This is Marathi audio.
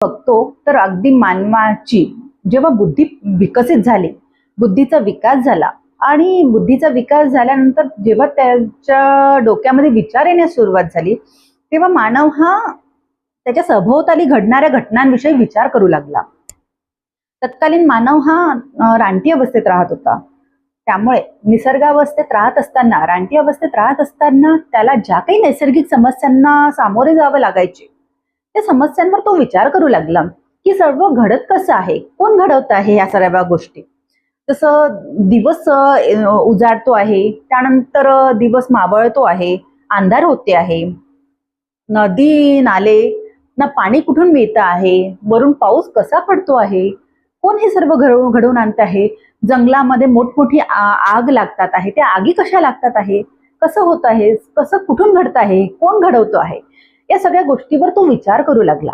बघतो तर अगदी मानवाची जेव्हा बुद्धी विकसित झाली बुद्धीचा विकास झाला आणि बुद्धीचा विकास झाल्यानंतर जेव्हा त्याच्या डोक्यामध्ये विचार येण्यास सुरुवात झाली तेव्हा मानव हा त्याच्या सभोवताली घडणाऱ्या घटनांविषयी विचार करू लागला. तत्कालीन मानव हा रानटी अवस्थेत राहत होता. त्यामुळे निसर्गावस्थेत राहत असताना रानटी अवस्थेत राहत असताना त्याला ज्या काही नैसर्गिक समस्यांना सामोरे जावं लागायचे त्या समस्यांवर तो विचार करू लागला की सर्व घडत कसं आहे? कोण घडवत आहे या सर्व गोष्टी? जसं दिवस उजाडतो आहे त्यानंतर दिवस मावळतो आहे अंधार होते आहे. नदी नाले ना पाणी कुठून मिळतं आहे? वरून पाऊस कसा पडतो आहे? कोण हे सर्व घडवून घडवून आणत आहे? जंगलामध्ये मोठमोठी आग लागतात आहे. त्या आगी कशा लागतात आहे? कसं होत आहे? कसं कुठून घडत आहे? कोण घडवतो आहे? या सगळ्या गोष्टीवर तो विचार करू लागला.